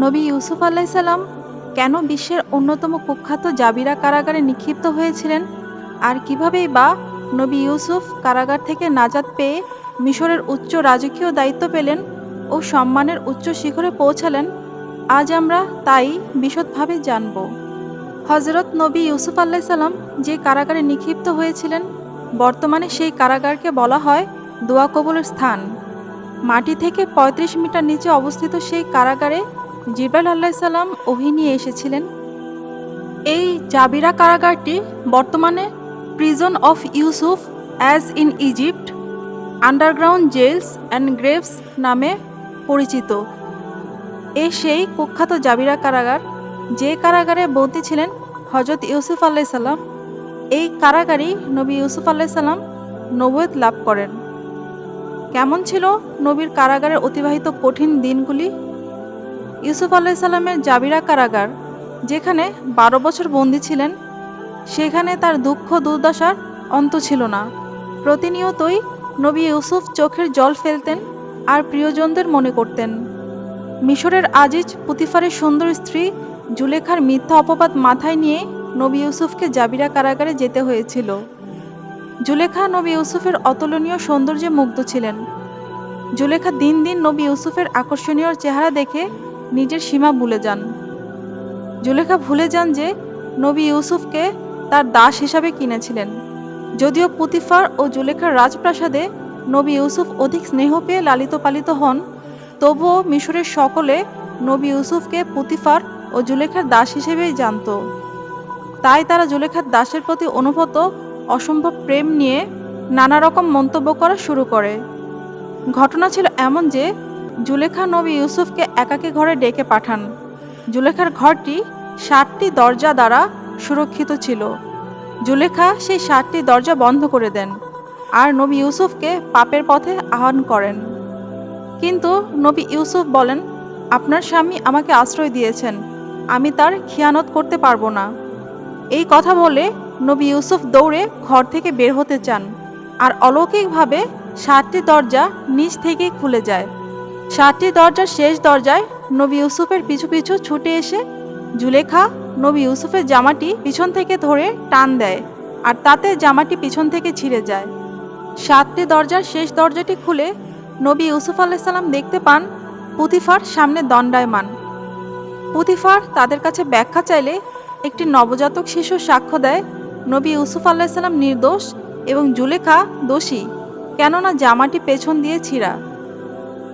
নবী ইউসুফ আলাইসাল্লাম কেন বিশ্বের অন্যতম কুখ্যাত জাবিরা কারাগারে নিক্ষিপ্ত হয়েছিলেন? আর কিভাবেই বা নবী ইউসুফ কারাগার থেকে নাজাত পেয়ে মিশরের উচ্চ রাজকীয় দায়িত্ব পেলেন ও সম্মানের উচ্চ শিখরে পৌঁছালেন? আজ আমরা তাই বিশদভাবে জানব। হজরত নবী ইউসুফ আল্লাহ যে কারাগারে নিক্ষিপ্ত হয়েছিলেন, বর্তমানে সেই কারাগারকে বলা হয় দোয়া কবুলের স্থান। মাটি থেকে ৩৫ মিটার নিচে অবস্থিত সেই কারাগারে জিব্রাইল আল্লাহ সাল্লাম ওহি নিয়ে এসেছিলেন। এই জাবিরা কারাগারটি বর্তমানে prison of Yusuf, as in Egypt, underground jails and graves নামে পরিচিত। এ সেই কুখ্যাত জাবিরা কারাগার, যে কারাগারে বন্দী ছিলেন হজরত ইউসুফ আল্লাহ সাল্লাম এই কারাগারেই নবী ইউসুফ আল্লাহ সাল্লাম নবুয়ত লাভ করেন। কেমন ছিল নবীর কারাগারে অতিবাহিত কঠিন দিনগুলি? ইউসুফ আল্লাহ সাল্লামের জাবিরা কারাগার, যেখানে বারো বছর বন্দী ছিলেন, সেখানে তার দুঃখ দুর্দশার অন্ত ছিল না। প্রতিনিয়তই নবী ইউসুফ চোখের জল ফেলতেন আর প্রিয়জনদের মনে করতেন। মিশরের আজিজ পুতিফারের সুন্দর স্ত্রী জুলেখার মিথ্যা অপবাদ মাথায় নিয়ে নবী ইউসুফকে জাবিরা কারাগারে যেতে হয়েছিল। জুলেখা নবী ইউসুফের অতুলনীয় সৌন্দর্যে মুগ্ধ ছিলেন। জুলেখা দিন দিন নবী ইউসুফের আকর্ষণীয় চেহারা দেখে নিজের সীমা ভুলে যান। জুলেখা ভুলে যান যে নবী ইউসুফকে তার দাস হিসাবে কিনেছিলেন। যদিও পুতিফার ও জুলেখার রাজপ্রাসাদে নবী ইউসুফ অধিক স্নেহ পেয়ে লালিত পালিত হন, তবুও মিশরের সকলে নবী ইউসুফকে পুতিফার ও জুলেখার দাস হিসেবেই জানত। তাই তারা জুলেখার দাসের প্রতি অনুভূত অসম্ভব প্রেম নিয়ে নানা রকম মন্তব্য করা শুরু করে। ঘটনা ছিল এমন যে জুলেখা নবী ইউসুফকে একাকে ঘরে ডেকে পাঠান। জুলেখার ঘরটি ষাটটি দরজা দ্বারা সুরক্ষিত ছিল। জুলেখা সেই ষাটটি দরজা বন্ধ করে দেন আর নবী ইউসুফকে পাপের পথে আহ্বান করেন। কিন্তু নবী ইউসুফ বলেন, আপনার স্বামী আমাকে আশ্রয় দিয়েছেন, আমি তার খিয়ানত করতে পারব না। এই কথা বলে নবী ইউসুফ দৌড়ে ঘর থেকে বের হতে চান আর অলৌকিকভাবে সাতটি দরজা নিচ থেকেই খুলে যায়। সাতটি দরজার শেষ দরজায় নবী ইউসুফের পিছু পিছু ছুটে এসে জুলেখা নবী ইউসুফের জামাটি পিছন থেকে ধরে টান দেয় আর তাতে জামাটি পিছন থেকে ছিঁড়ে যায়। সাতটি দরজার শেষ দরজাটি খুলে নবী ইউসুফ আলাইসাল্লাম দেখতে পান পুতিফার সামনে দণ্ডায়মান। পুতিফার তাদের কাছে ব্যাখ্যা চাইলে একটি নবজাতক শিশু সাক্ষ্য দেয় নবী ইউসুফ আল্লাহিসাল্লাম নির্দোষ এবং জুলেখা দোষী, কেননা জামাটি পেছন দিয়ে ছিঁড়া।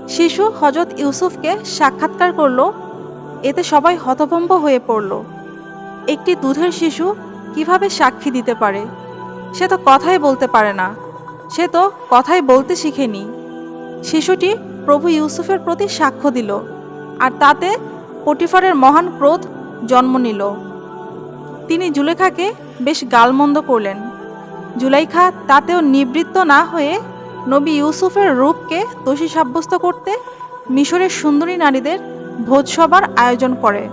শিশু হজরত ইউসুফকে সাক্ষাৎকার করল, এতে সবাই হতভম্ব হয়ে পড়ল। একটি দুধের শিশু কীভাবে সাক্ষী দিতে পারে? সে তো কথাই বলতে পারে না। সে তো কথাই বলতে শিখেনি। শিশুটি প্রভু ইউসুফের প্রতি সাক্ষ্য দিল আর তাতে পটিফারের মহান ক্রোধ জন্ম নিল। তিনি জুলেখাকে বেশ গালমন্দ করলেন। জুলাইখা তাতেও নিবৃত্ত না হয়ে নবী ইউসুফের রূপকে দোষী সাব্যস্ত করতে মিশরের সুন্দরী নারীদের ভোজসভার আয়োজন করে।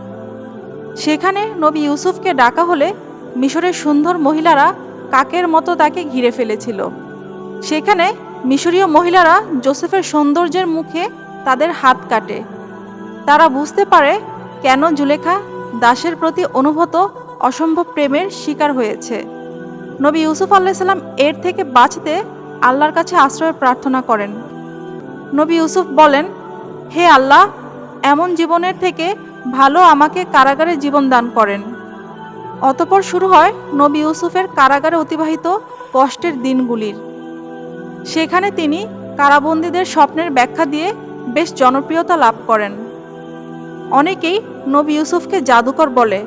সেখানে নবী ইউসুফকে ডাকা হলে মিশরের সুন্দর মহিলারা কাকের মতো তাকে ঘিরে ফেলেছিল। সেখানে মিশরীয় মহিলারা জোসেফের সৌন্দর্যের মুখে তাদের হাত কাটে। তারা বুঝতে পারে কেন জুলেখা দাসের প্রতি অনুভূত অসম্ভব প্রেমের শিকার হয়েছে। নবী ইউসুফ আল্লাহ সাল্লাম এর থেকে বাঁচতে আল্লাহর কাছে আশ্রয় প্রার্থনা করেন। নবী ইউসুফ বলেন, হে আল্লাহ, এমন জীবনের থেকে ভালো আমাকে কারাগারে জীবন দান করেন। অতপর শুরু হয় নবী ইউসুফের কারাগারে অতিবাহিত কষ্টের দিনগুলির। সেখানে তিনি কারাবন্দীদের স্বপ্নের ব্যাখ্যা দিয়ে বেশ জনপ্রিয়তা লাভ করেন। অনেকেই নবী ইউসুফকে জাদুকর বলে,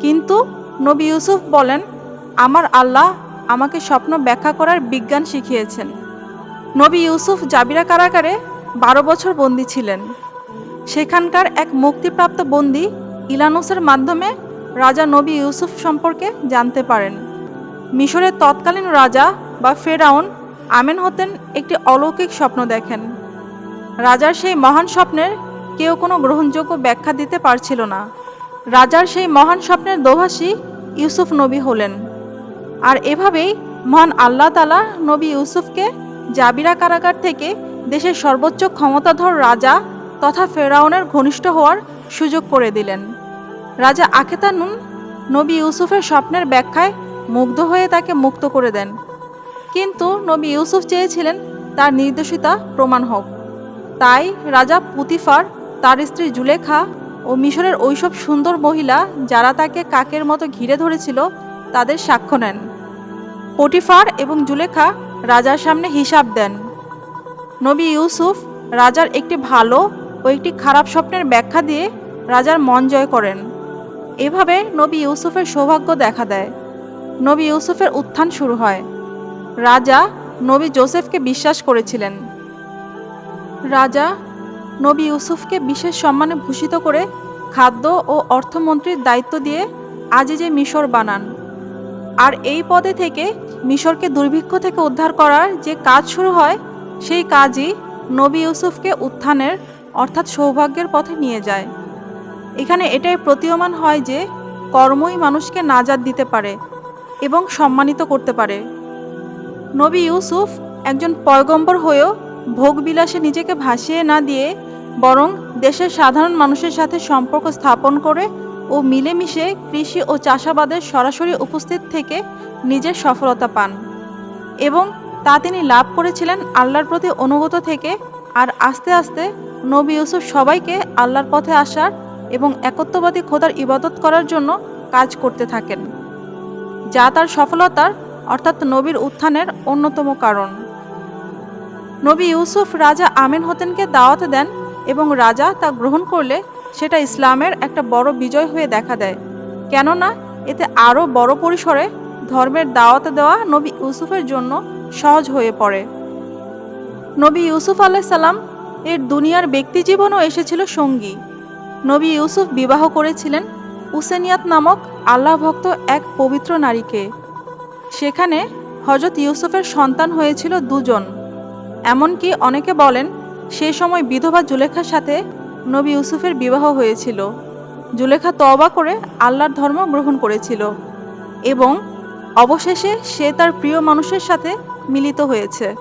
কিন্তু নবী ইউসুফ বলেন, আমার আল্লাহ আমাকে স্বপ্ন ব্যাখ্যা করার বিজ্ঞান শিখিয়েছেন। নবী ইউসুফ জাবিরা কারাগারে বারো বছর বন্দি ছিলেন। সেখানকার এক মুক্তিপ্রাপ্ত বন্দি ইলানুসের মাধ্যমে রাজা নবী ইউসুফ সম্পর্কে জানতে পারেন। মিশরের তৎকালীন রাজা বা ফেরাউন আমেন হতেন একটি অলৌকিক স্বপ্ন দেখেন। রাজার সেই মহান স্বপ্নের কেউ কোনো গ্রহণযোগ্য ব্যাখ্যা দিতে পারছিল না। রাজার সেই মহান স্বপ্নের দোভাষী ইউসুফ নবী হলেন। আর এভাবেই মহান আল্লাহ তালা নবী ইউসুফকে জাবিরা কারাগার থেকে দেশের সর্বোচ্চ ক্ষমতাধর রাজা তথা ফেরাউনের ঘনিষ্ঠ হওয়ার সুযোগ করে দিলেন। রাজা আখেতানুন নবী ইউসুফের স্বপ্নের ব্যাখ্যায় মুগ্ধ হয়ে তাকে মুক্ত করে দেন। কিন্তু নবী ইউসুফ চেয়েছিলেন তার নির্দোষিতা প্রমাণ হোক। তাই রাজা পুতিফার, তার স্ত্রী জুলেখা ও মিশরের ওইসব সুন্দর মহিলা যারা তাকে কাকের মতো ঘিরে ধরেছিল, তাদের সাক্ষ্য নেন। পটিফার এবং জুলেখা রাজার সামনে হিসাব দেন। নবী ইউসুফ রাজার একটি ভালো ও একটি খারাপ স্বপ্নের ব্যাখ্যা দিয়ে রাজার মন জয় করেন। এভাবে নবী ইউসুফের সৌভাগ্য দেখা দেয়। নবী ইউসুফের উত্থান শুরু হয়। রাজা নবী জোসেফকে বিশ্বাস করেছিলেন। রাজা নবী ইউসুফকে বিশেষ সম্মানে ভূষিত করে খাদ্য ও অর্থমন্ত্রীর দায়িত্ব দিয়ে আজিজে মিশর বানান। আর এই পদে থেকে মিশরকে দুর্ভিক্ষ থেকে উদ্ধার করার যে কাজ শুরু হয়, সেই কাজই নবী ইউসুফকে উত্থানের, অর্থাৎ সৌভাগ্যের পথে নিয়ে যায়। এখানে এটাই প্রতীয়মান হয় যে, কর্মই মানুষকে নাজাদ দিতে পারে এবং সম্মানিত করতে পারে। নবী ইউসুফ একজন পয়গম্বর হয়েও ভোগবিলাসে নিজেকে ভাসিয়ে না দিয়ে বরং দেশের সাধারণ মানুষের সাথে সম্পর্ক স্থাপন করে ও মিলেমিশে কৃষি ও চাষাবাদের সরাসরি উপস্থিত থেকে নিজের সফলতা পান এবং তা তিনি লাভ করেছিলেন আল্লাহর প্রতি অনুগত থেকে আর আস্তে আস্তে নবী ইউসুফ সবাইকে আল্লাহর পথে আসার এবং একত্ববাদী খোদার ইবাদত করার জন্য কাজ করতে থাকেন, যা তার সফলতার অর্থাৎ নবীর উত্থানের অন্যতম কারণ। নবী ইউসুফ রাজা আমিন হতেনকে দাওয়াত দেন এবং রাজা তা গ্রহণ করলে সেটা ইসলামের একটা বড় বিজয় হয়ে দেখা দেয়। কেননা, এতে আরও বড় পরিসরে ধর্মের দাওয়াত দেওয়া নবী ইউসুফের জন্য সহজ হয়ে পড়ে। নবী ইউসুফ আলাইসাল্লাম এর দুনিয়ার ব্যক্তি জীবনও এসেছিল সঙ্গী। নবী ইউসুফ বিবাহ করেছিলেন উসেনিয়াত নামক আল্লাহ ভক্ত এক পবিত্র নারীকে। সেখানে হজরত ইউসুফের সন্তান হয়েছিল দুজন। এমনকি অনেকে বলেন সেই সময় বিধবা জুলেখার সাথে নবী ইউসুফের বিবাহ হয়েছিল। জুলেখা তওবা করে আল্লাহর ধর্ম গ্রহণ করেছিল এবং অবশেষে সে তার প্রিয় মানুষের সাথে মিলিত হয়েছে।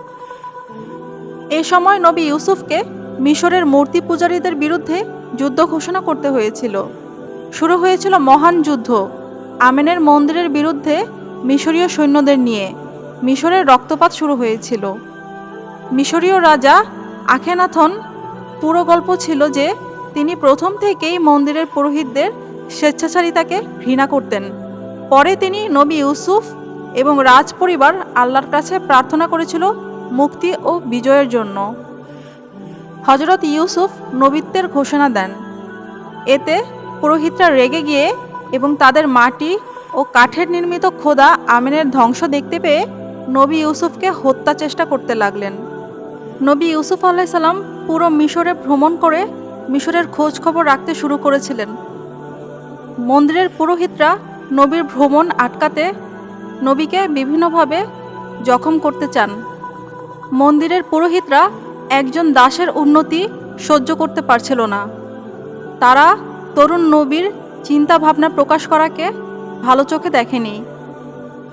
এ সময় নবী ইউসুফকে মিশরের মূর্তি পূজারীদের বিরুদ্ধে যুদ্ধ ঘোষণা করতে হয়েছিল। শুরু হয়েছিল মহান যুদ্ধ আমেনের মন্দিরের বিরুদ্ধে মিশরীয় সৈন্যদের নিয়ে। মিশরের রক্তপাত শুরু হয়েছিল। মিশরীয় রাজা আখেনাথন পুরো গল্প ছিল যে তিনি প্রথম থেকেই মন্দিরের পুরোহিতদের স্বেচ্ছাচারিতাকে ঘৃণা করতেন। পরে তিনি নবী ইউসুফ এবং রাজ পরিবার আল্লাহর কাছে প্রার্থনা করেছিল মুক্তি ও বিজয়ের জন্য। হজরত ইউসুফ নবীত্বের ঘোষণা দেন। এতে পুরোহিতরা রেগে গিয়ে এবং তাদের মাটি ও কাঠের নির্মিত খোদা আমিনের ধ্বংস দেখতে পেয়ে নবী ইউসুফকে হত্যা চেষ্টা করতে লাগলেন। নবী ইউসুফ আলাইসাল্লাম পুরো মিশরে ভ্রমণ করে মিশরের খোঁজ খবর রাখতে শুরু করেছিলেন। মন্দিরের পুরোহিতরা নবীর ভ্রমণ আটকাতে নবীকে বিভিন্নভাবে জখম করতে চান। মন্দিরের পুরোহিতরা একজন দাসের উন্নতি সহ্য করতে পারছিল না। তারা তরুণ নবীর চিন্তা ভাবনা প্রকাশ করাকে ভালো চোখে দেখেনি।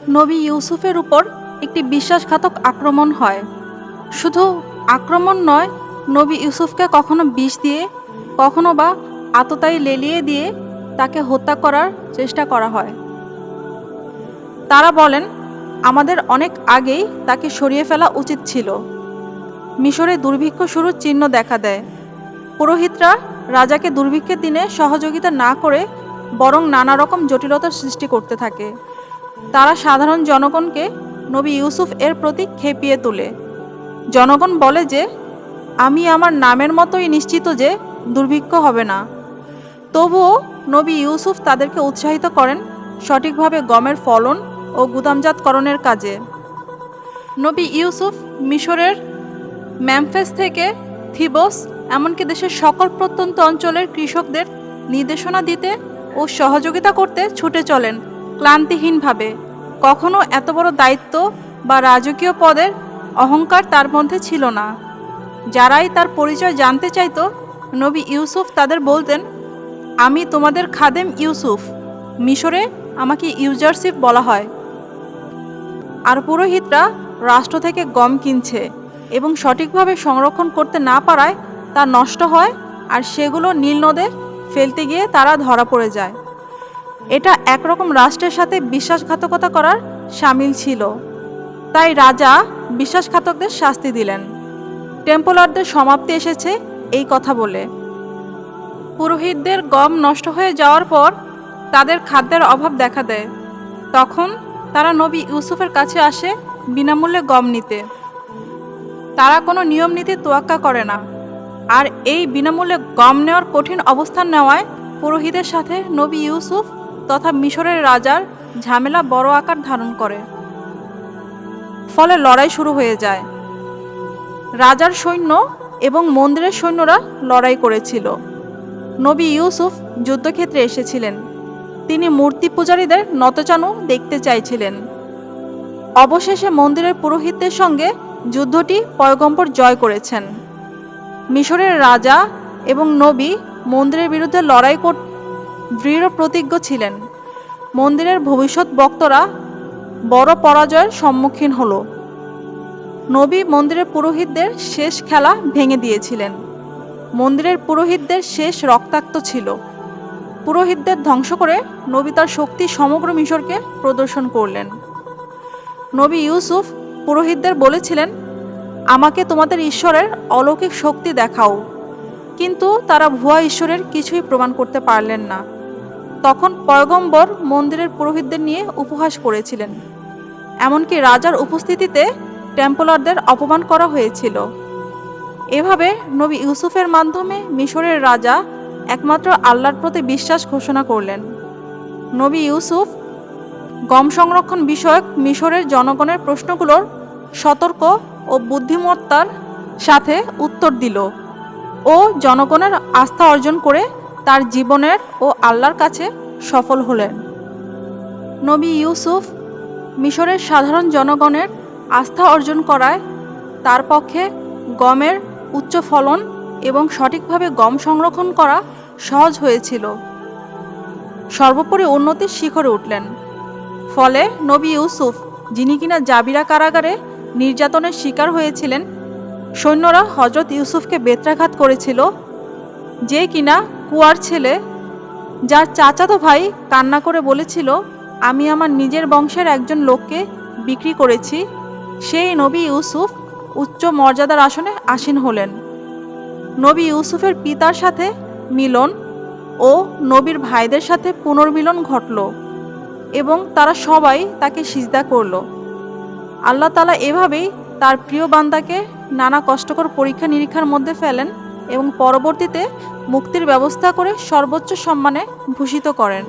নবী ইউসুফের উপর একটি বিশ্বাসঘাতক আক্রমণ হয়। শুধু আক্রমণ নয়, নবী ইউসুফকে কখনো বিষ দিয়ে, কখনো বা আততায়ী লেলিয়ে দিয়ে তাকে হত্যা করার চেষ্টা করা হয়। তারা বলেন, আমাদের অনেক আগেই তাকে সরিয়ে ফেলা উচিত ছিল। মিশরে দুর্ভিক্ষ শুরুর চিহ্ন দেখা দেয়। পুরোহিতরা রাজাকে দুর্ভিক্ষের দিনে সহযোগিতা না করে বরং নানা রকম জটিলতার সৃষ্টি করতে থাকে। তারা সাধারণ জনগণকে নবী ইউসুফ এর প্রতি খেপিয়ে তোলে। জনগণ বলে যে, আমি আমার নামের মতোই নিশ্চিত যে দুর্ভিক্ষ হবে না। তবুও নবী ইউসুফ তাদেরকে উৎসাহিত করেন সঠিকভাবে গমের ফলন ও গুদামজাতকরণের কাজে। নবী ইউসুফ মিশরের ম্যামফেস থেকে থিবস, এমনকি দেশের সকল প্রত্যন্ত অঞ্চলের কৃষকদের নির্দেশনা দিতে ও সহযোগিতা করতে ছুটে চলেন ক্লান্তিহীনভাবে। কখনো এত বড় দায়িত্ব বা রাজকীয় পদের অহংকার তার মধ্যে ছিল না। যারাই তার পরিচয় জানতে চাইতো, নবী ইউসুফ তাদের বলতেন, আমি তোমাদের খাদেম ইউসুফ, মিশরে আমাকে ইউজারশিপ বলা হয়। আর পুরোহিতরা রাষ্ট্র থেকে গম কিনছে এবং সঠিকভাবে সংরক্ষণ করতে না পারায় তা নষ্ট হয় আর সেগুলো নীল নদে ফেলতে গিয়ে তারা ধরা পড়ে যায়। এটা একরকম রাষ্ট্রের সাথে বিশ্বাসঘাতকতা করার সামিল ছিল। তাই রাজা বিশ্বাসঘাতকদের শাস্তি দিলেন। টেম্পলারদের সমাপ্তি এসেছে এই কথা বলে। পুরোহিতদের গম নষ্ট হয়ে যাওয়ার পর তাদের খাদ্যের অভাব দেখা দেয়। তখন তারা নবী ইউসুফের কাছে আসে বিনামূল্যে গম নিতে। তারা কোনো নিয়ম নীতি তোয়াক্কা করে না। আর এই বিনামূল্যে গম নেওয়ার কঠিন অবস্থান নেওয়ায় পুরোহিতের সাথে নবী ইউসুফ তথা মিশরের রাজার ঝামেলা বড় আকার ধারণ করে। ফলে লড়াই শুরু হয়ে যায়। রাজার সৈন্য এবং মন্দিরের সৈন্যরা লড়াই করেছিল। নবী ইউসুফ যুদ্ধক্ষেত্রে এসেছিলেন। তিনি মূর্তি পূজারীদের নতচানু দেখতে চাইছিলেন। অবশেষে মন্দিরের পুরোহিতদের সঙ্গে যুদ্ধটি পয়গম্বর জয় করেছেন। মিশরের রাজা এবং নবী মন্দিরের বিরুদ্ধে লড়াই কর দৃঢ় প্রতিজ্ঞ ছিলেন। মন্দিরের ভবিষ্যৎ বক্তরা বড় পরাজয়ের সম্মুখীন হল। নবী মন্দিরের পুরোহিতদের শেষ খেলা ভেঙে দিয়েছিলেন। মন্দিরের পুরোহিতদের শেষ রক্তাক্ত ছিল। পুরোহিতদের ধ্বংস করে নবী তার শক্তি সমগ্র মিশরকে প্রদর্শন করলেন। নবী ইউসুফ পুরোহিতদের বলেছিলেন, আমাকে তোমাদের ঈশ্বরের অলৌকিক শক্তি দেখাও। কিন্তু তারা ভুয়া ঈশ্বরের কিছুই প্রমাণ করতে পারলেন না। তখন পয়গম্বর মন্দিরের পুরোহিতদের নিয়ে উপহাস করেছিলেন। এমনকি রাজার উপস্থিতিতে টেম্পলারদের অপমান করা হয়েছিল। এভাবে নবী ইউসুফের মাধ্যমে মিশরের রাজা একমাত্র আল্লাহর প্রতি বিশ্বাস ঘোষণা করলেন। নবী ইউসুফ গম সংরক্ষণ বিষয়ক মিশরের জনগণের প্রশ্নগুলোর সতর্ক ও বুদ্ধিমত্তার সাথে উত্তর দিল ও জনগণের আস্থা অর্জন করে তার জীবনের ও আল্লাহর কাছে সফল হলেন। নবী ইউসুফ মিশরের সাধারণ জনগণের আস্থা অর্জন করায়, তার পক্ষে গমের উচ্চ ফলন এবং সঠিকভাবে গম সংরক্ষণ করা সহজ হয়েছিল। সর্বোপরি উন্নতির শিখরে উঠলেন। ফলে নবী ইউসুফ, যিনি কিনা জাবিরা কারাগারে নির্যাতনের শিকার হয়েছিলেন, সৈন্যরা হজরত ইউসুফকে বেত্রাঘাত করেছিল, যে কিনা কুয়ার ছেলে, যার চাচাতো ভাই কান্না করে বলেছিল আমি আমার নিজের বংশের একজন লোককে বিক্রি করেছি। সেই নবী ইউসুফ উচ্চ মর্যাদার আসনে আসীন হলেন। নবী ইউসুফের পিতার সাথে মিলন ও নবীর ভাইদের সাথে পুনর্মিলন ঘটল এবং তারা সবাই তাকে সিজদা করল। আল্লাহ তালা এভাবেই তার প্রিয় বান্দাকে নানা কষ্টকর পরীক্ষা নিরীক্ষার মধ্যে ফেলেন এবং পরবর্তীতে মুক্তির ব্যবস্থা করে সর্বোচ্চ সম্মানে ভূষিত করেন।